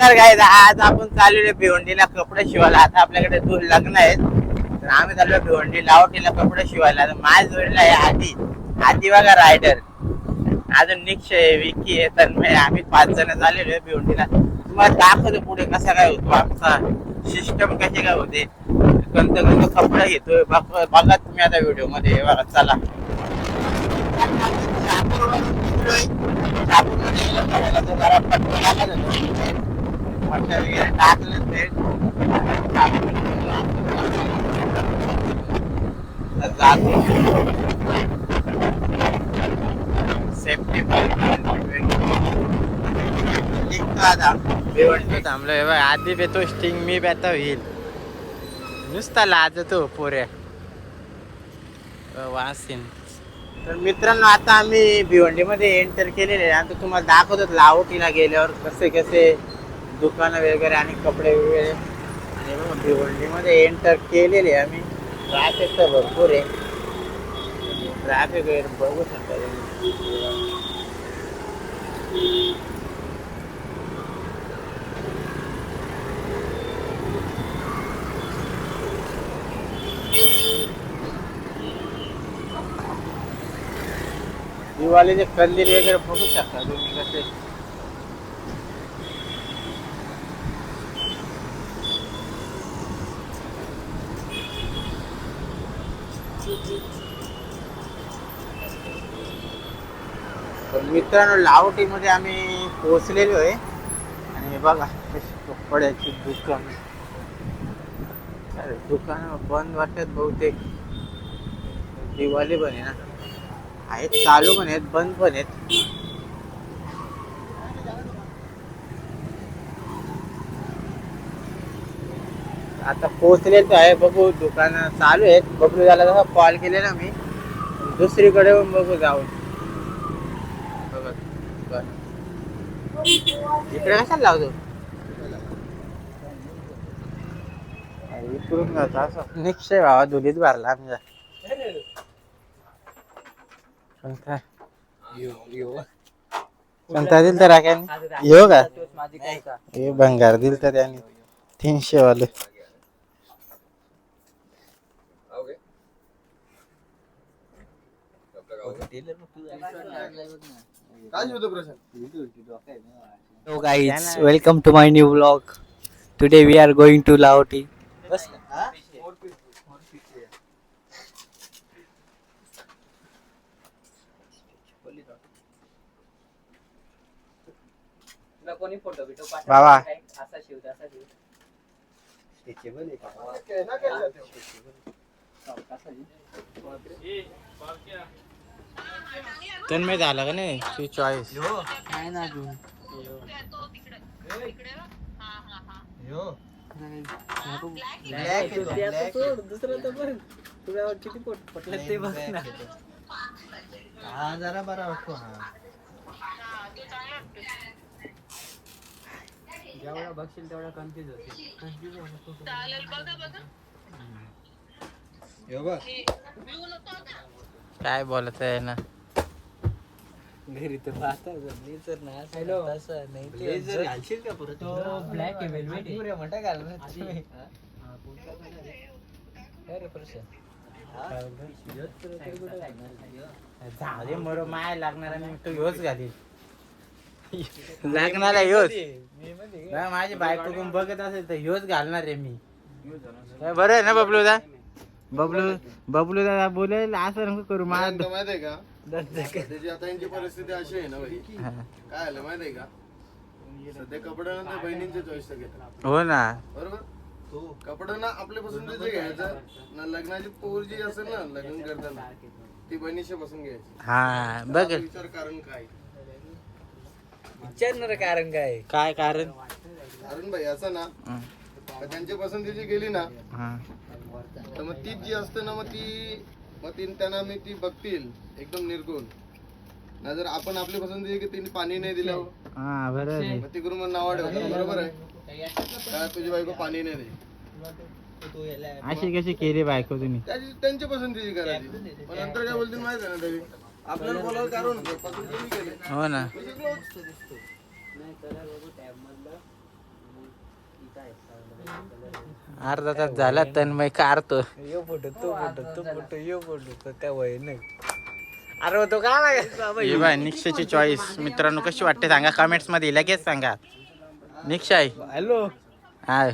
तर काय आज आपण चाललेलो भिवंडीला कपडे शिवायला. आता आपल्याकडे दोन लग्न आहेत. तर आम्ही चाललो भिवंडी लावटीला कपडे शिवायला. तर माझ्या जोडीला आहे आधी. आधी बघा रायडर अजून निक्ष आहे विकी आहे तन्मय आम्ही पाच जण झालेलो आहे भिवंडीला. तुम्हाला दाखवतो पुढे कसा काय होतो आमचा सिस्टम कसे काय होते. कंत कंत कपडे घेतोय बघ- बघा तुम्ही आता व्हिडिओमध्ये बघा चला. जरा टाकलं ते सेफ्टी थांबलो हे बघ आधी बेतो स्टिंग मी बेता होईल. नुसता लाजतो पोऱ्या. वासिन. तर मित्रांनो आता आम्ही भिवंडीमध्ये एंटर केलेले आहे. आता तुम्हाला दाखवतो लावटीला गेल्यावर कसे कसे दुकानं वगैरे आणि कपडे वगैरे. आणि मग भिवंडीमध्ये एंटर केलेले आम्ही. ट्रॅफिक तर भरपूर आहे. ट्रॅफिक वगैरे बघू शकता तुम्ही. दिवाळीचे कंदील वगैरे बघू शकता तुम्ही कसे. मित्रांनो लावटीमध्ये आम्ही पोहोचलेलो आहे. आणि बघा कपड्याची दुकान. अरे दुकान बंद वाटत बहुतेक. दिवाळी पण आहे ना. आहेत चालू पण आहेत बंद पण आहेत. आता पोहोचलेलो आहे बघू दुकान चालू आहेत. बबलू झाला तसा कॉल केलेला मी. दुसरीकडे बघू जाऊन बघा दुकान. इकडे कशाला लावतो? इकडून जातो असं. निश्चय भावा धुलीत भरला आमचा. कोणता दिल तर राख्याने? येऊ का? हे भंगार दिल तर त्याने तीनशे वाले Hello guys, welcome to my new vlog. Today we are going to Lahoti. बाबा तन्मय झालं का नाही? तुझी चॉईस नाही ना अजून? तुला किती पटलं ते बघ ना. हा जरा बरा वाटतो हा. जेवढा बघशील तेवढा कन्फ्युज होते. काय बोलत आहे ना? घरी तर पाहता ब्लेझर ना हॅलो तसं नाही ब्लेझर घालशील का परत? तो ब्लॅक आहे वेलवेट आहे. पुरे मोठा घाल ना तुम्ही काय रे प्रश्न मरो माय लागणार मी तो ह्योच घालील लागणारा ह्योच. नाही, माझी बायको बघत असेल तर ह्योच घालणार आहे मी. काय बरं आहे ना बबलू दा? बबलू बबलू दादा बोलेल असं नको करू मला माहीत आहे का? त्याची आता यांची परिस्थिती अशी आहे ना भाई काय आलं माहीत आहे का? सध्या कपड्यांना तर बहिणींचे चॉईस घेतात. हो ना. बरोबर? कपड्यांना आपल्या पसंतीचे घ्यायचं ना लग्नाची पोर जी असेल ना लग्न करताना ती बहिणीशी पसंत घ्यायची. हा बघ. विचार कारण काय? विचारणार कारण काय? काय कारण? कारण भाई असं ना हं, त्यांच्या पसंतीची गेली ना हा. तर मग तीच जी असते ना मग ती मग ती त्यांना मी ती बघतील एकदम निर्गुण. ना जर आपण आपली पसंती की तिने पाणी नाही दिलं. हा बरोबर आहे. मग तिकडून मग नाव बरोबर आहे? काय तुझी बायको पाणी नाही दे? अशी कशी केली बायको तुम्ही? त्याची त्यांची पसंतीची करायची. पण नंतर काय बोलतील माहिती आहे ना तरी? आपल्याला बोलायला कारण होतं पसंती केली. हो ना. नाही कलर बघू टॅब मधलं अर्धा तास झाला तन्मय कारतो यो फोटो तो फोटो तो फोटो यो फोटो तर त्या वयने. अरे तो काय बाय निक्षाची चॉईस मित्रांनो कशी वाटते सांगा? कमेंट्समध्ये लगेच सांगा. निक्षा हॅलो? हा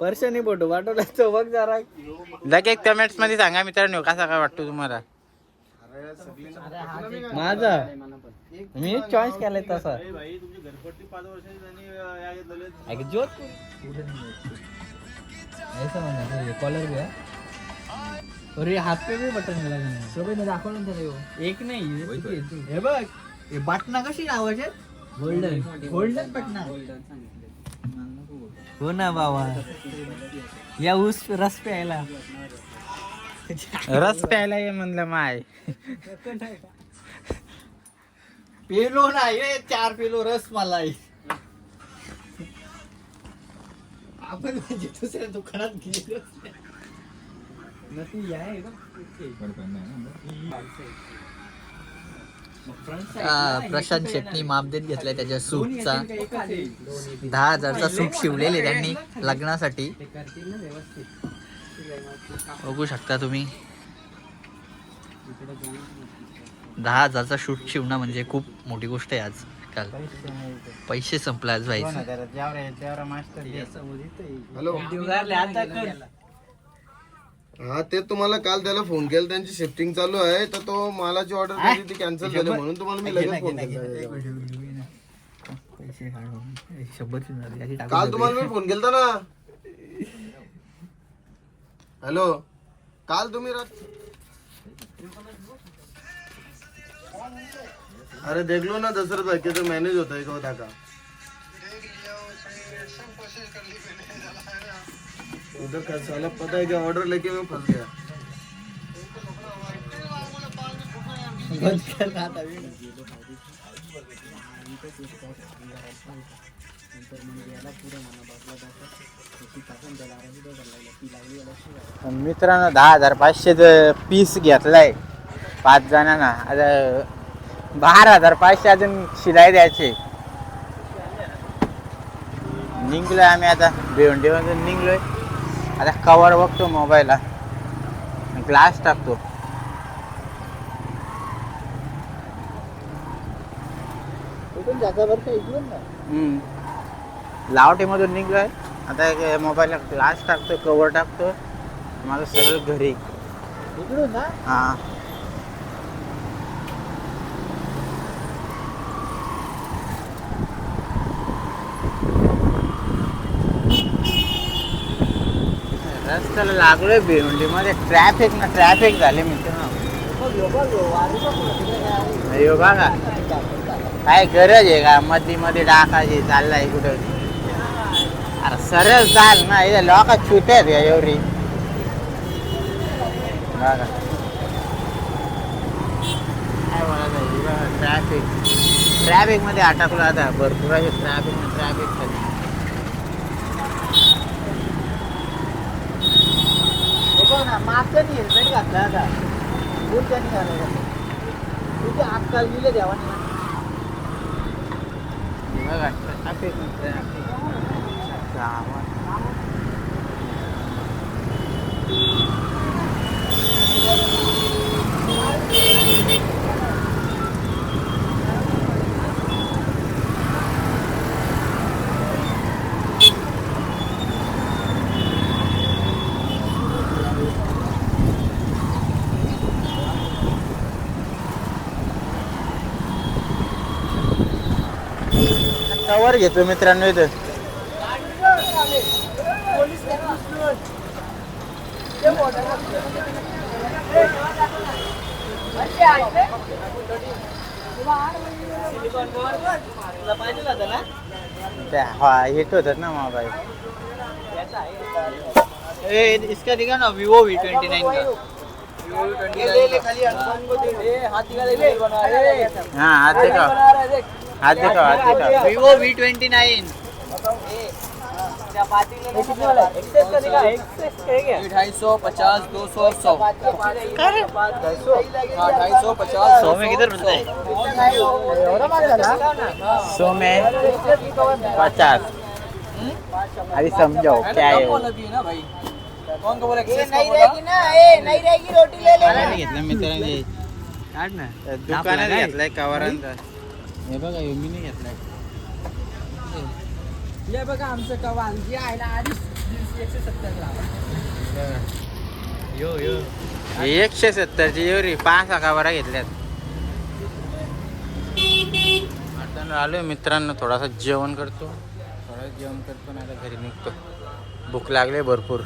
पर्शानी फोटो पाठवला तो बघ जरा. लगेच कमेंट्समध्ये सांगा मित्रांनो कसा काय वाटतो तुम्हाला? माझा? मी चॉईस केलाय तसा. अगे जोत ऐसा म्हणा कॉलर घ्या अरे हात पे भी बटन मिळाला नाही? सोबत दाखवलं त्याला एक नाही हे बघ हे बटना कशी लावायचे? गोल्डन गोल्डन बटना हो ना बाबा. या ऊस रस प्यायला. रस प्यायला ये म्हणलं माय. पेलो नाही रे चार पेलो रस मलाई. आपण म्हणजे दुसऱ्या दुकानात गेलो. नक्की आहे प्रशांत शेट्टी माप देत घेतलाय त्याच्या सूटचा दहा हजारचा सूट शिवलेले त्यांनी लग्नासाठी. बघू शकता तुम्ही. दहा हजारचा शूट शिवणं म्हणजे खूप मोठी गोष्ट आहे आज काल. पैसे संपले आज व्हायचे हॅलो आता कर. हा ते तुम्हाला काल त्याला फोन केला. त्यांची शिफ्टिंग चालू आहे तर तो मालाची ऑर्डर केली ती कॅन्सल झाली म्हणून तुम्हाला मी लगेच फोन केला. काल तुम्हाला मी फोन केलता ना? हॅलो काल तुम्ही अरे अरे देखलो ना दसरथ भाई के तो मैनेज होता है का होता का। उधर का साला पता है क्या ऑर्डर लेके मैं फंस गया। बंद कर मित्रांनो दहा हजार पाचशेच पीस घेतलाय. पाच जणांना. आता बारा हजार पाचशे अजून शिलाई द्यायचे. निघलोय आम्ही आता भिवंडीमधून निघलोय. आता कवर बघतो मोबाईलला ग्लास टाकतो. लावटीमधून निघलोय. आता एक मोबाईलला ग्लास टाकतो कवर टाकतो माझं सरळ घरी. हा. रस्त्याला लागलोय भिवंडीमध्ये म्हणजे ट्रॅफिक ना ट्रॅफिक झाले मी. अयो हो बघा. काय गरज आहे का? मध्ये मध्ये टाकायची चाललाय कुठं? अरे सरळ चाल ना इथे लोक छुट्यात आहेत का एवढी. बघा. काय बोलायचं ट्रॅफिक ट्रॅफिकमध्ये अटकलो आता भरपूर ट्रॅफिक ट्रॅफिक खाली हे बघ ना मागच्यानी हेल्मेट घातला आता पुढच्यानी घालायला तुझी आजकाल गेले देवानी बघा ट्रॅफिक ट्रॅफिक कवर घेतो मित्रांनो इथे. हा हिट होतात ना मोबाईल ए इसका दिखा ना विवो वी ट्वेंटी नाइन का? हा हात देखा। हात देखा हात देखा। विवो वी ट्वेंटी नाइन ढाई सौ पचास दो सौ सौ। ढाई सौ पचास सौ में किधर मिलता है? सौ में पचास। अभी समझाओ क्या है वो. मला नाही घेतलं मित्रांनी दुकानात घेतलाय कवरांचा. हे बघा मी नाही घेतलाय. हे बघा आमचं कवाल जे आहे ना आधीच एकशे सत्तरला यो यो. एकशे सत्तरची एवढी पाच सहा कवरा घेतल्यात. आता आलोय मित्रांनो थोडासा जेवण करतो. थोडा जेवण करतो ना आता घरी निघतो. भूक लागले भरपूर.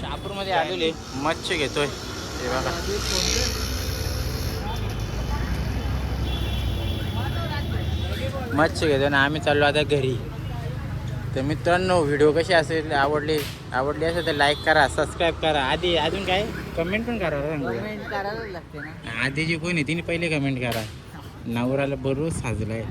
शहापूरमध्ये आलेले मच्छी घेतोय. बघा. मच्छी घेतो ना आम्ही चाललो आता घरी. तर मित्रांनो व्हिडिओ कशी असेल आवडली आवडली असेल तर लाईक करा सबस्क्राईब करा. आधी अजून काय? कमेंट पण करा लागते ना. आधीची कोणी तिने पहिले कमेंट करा. नवराला बरोबर साजलाय.